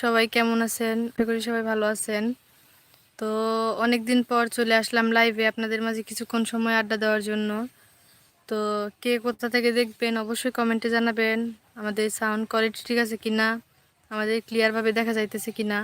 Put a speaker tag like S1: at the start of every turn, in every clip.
S1: সবাই কেমন আছেন? করি সবাই ভালো আছেন। তো অনেক দিন পর চলে আসলাম লাইভে আপনাদের মাঝে কিছুক্ষণ সময় আড্ডা দেওয়ার জন্য। তো কে কোথা থেকে দেখবেন অবশ্যই কমেন্টে জানাবেন। আমাদের সাউন্ড কোয়ালিটি ঠিক আছে কিনা? আমাদের ক্লিয়ারভাবে দেখা যাইতেছে কিনা?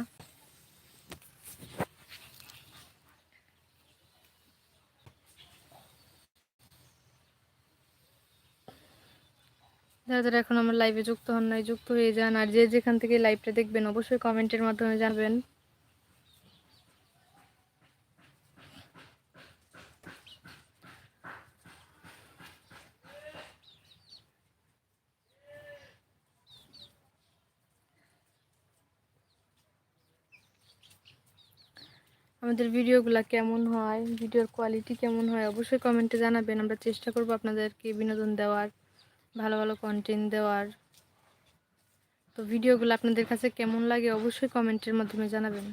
S1: যারা যারা এখন আমার লাইভে যুক্ত হন নাই, যুক্ত হয়ে যান, আর যে যেখান থেকে লাইভটা দেখবেন, অবশ্যই কমেন্টের মাধ্যমে জানাবেন। আমাদের ভিডিওগুলো কেমন হয়, ভিডিওর কোয়ালিটি কেমন হয়, অবশ্যই কমেন্টে জানাবেন। আমরা চেষ্টা করব আপনাদেরকে বিনোদন দেওয়ার। ভালো ভালো কন্টেন্ট দেওয়ার। তো ভিডিওগুলো আপনাদের কাছে কেমন লাগে অবশ্যই কমেন্টের মাধ্যমে জানাবেন।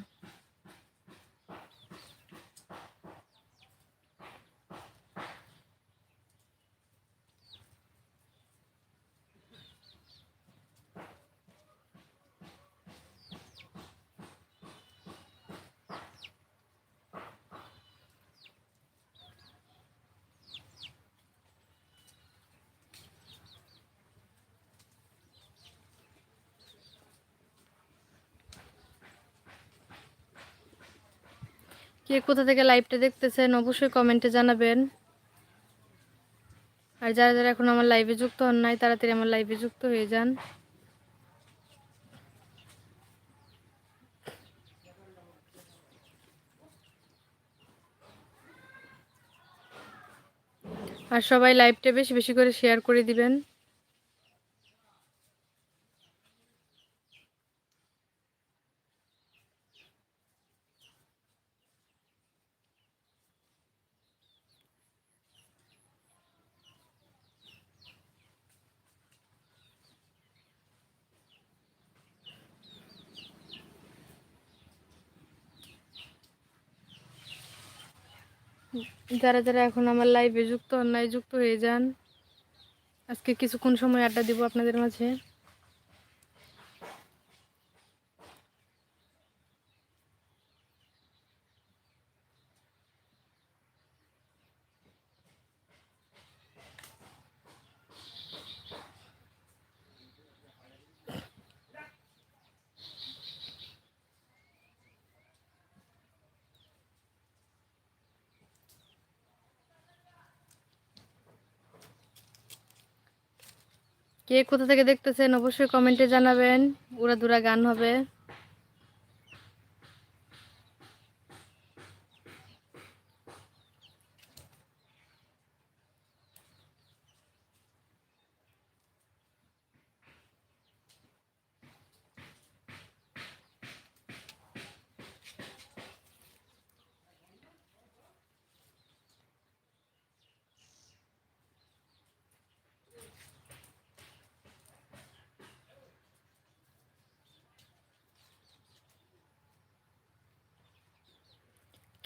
S1: কে কোথা থেকে লাইভটা দেখতেছেন, অবশ্যই কমেন্টে জানাবেন। আর যারা যারা এখন আমার লাইভে যুক্ত হন নাই তারা তাড়াতাড়ি আমার লাইভে যুক্ত হয়ে যান। আর সবাই লাইভটা বেশি বেশি করে শেয়ার করে দিবেন। যারা যারা এখন আমার লাইভে যুক্ত, অন্যায় যুক্ত হয়ে যান, আজকে কিছুক্ষণ সময় আড্ডা দিব আপনাদের মাঝে। কে কোথা থেকে দেখতেছেন অবশ্যই কমেন্টে জানাবেন উড়াদুরা গান হবে।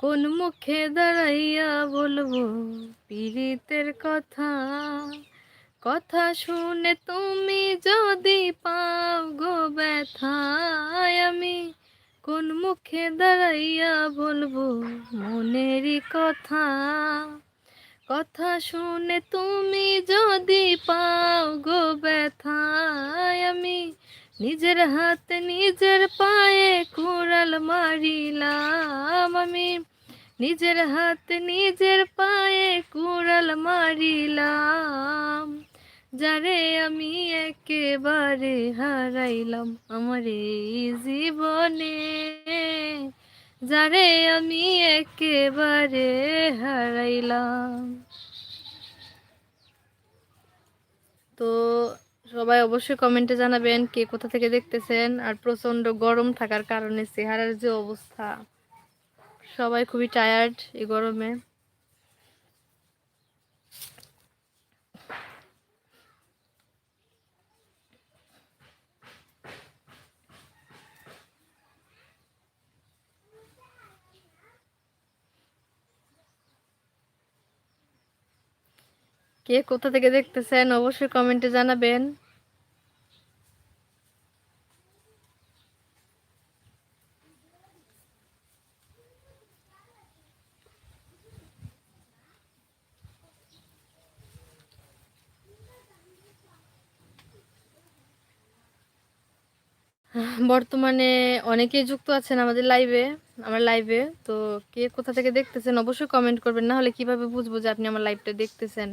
S1: কোন মুখে দাঁড়াইয়া বলব পীড়িতের কথা? কথা শুনে তুমি যদি পাও গো ব্যথায় আমি, কোন মুখে দাঁড়াইয়া বলব মনেরই কথা? কথা শুনে তুমি যদি পাও গো ব্যথায় আমি, নিজের হাতে নিজের নিজের হাত নিজের পায়ে কুড়াল মারিলাম, যারে আমি একেবারে হারাইলাম আমার এই জীবনে, যারে আমি একেবারে হারাইলাম। তো সবাই অবশ্যই কমেন্টে জানাবেন কে কোথা থেকে দেখতেছেন আর প্রচণ্ড গরম থাকার কারণে চেহারার যে অবস্থা। সবাই খুবই টায়ার্ড এই গরমে। কে কোথা থেকে দেখতেছেন? অবশ্যই কমেন্টে জানাবেন। বর্তমানে অনেকেই যুক্ত আছেন আমাদের লাইভে আমার লাইভে তো কে কোথা থেকে দেখতেছেন অবশ্যই কমেন্ট করবেন, না হলে কীভাবে বুঝব যে আপনি আমার লাইভটা দেখতেছেন?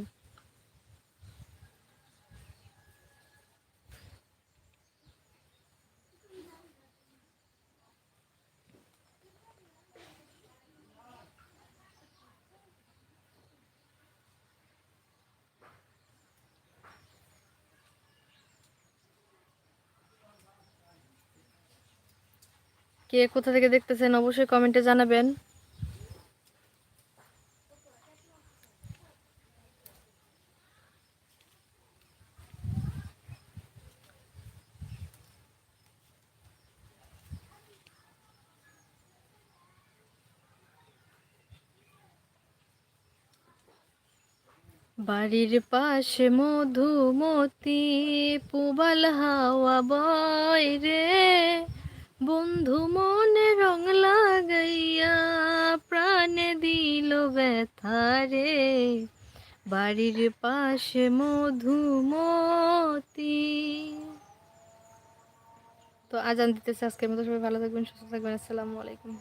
S1: কে কোথা থেকে দেখতেছেন অবশ্যই কমেন্টে জানাবেন। বাড়ির পাশে মধুমতি পুবাল হাওয়া বয় রে। বন্ধু মনে রং লাগাইয়া প্রাণে দিল ব্যথা রে। বাড়ির পাশে মধুমতি। তো আজান দিতেছে আজকের মতো, সবাই ভালো থাকবেন, সুস্থ থাকবেন, আসসালামু আলাইকুম।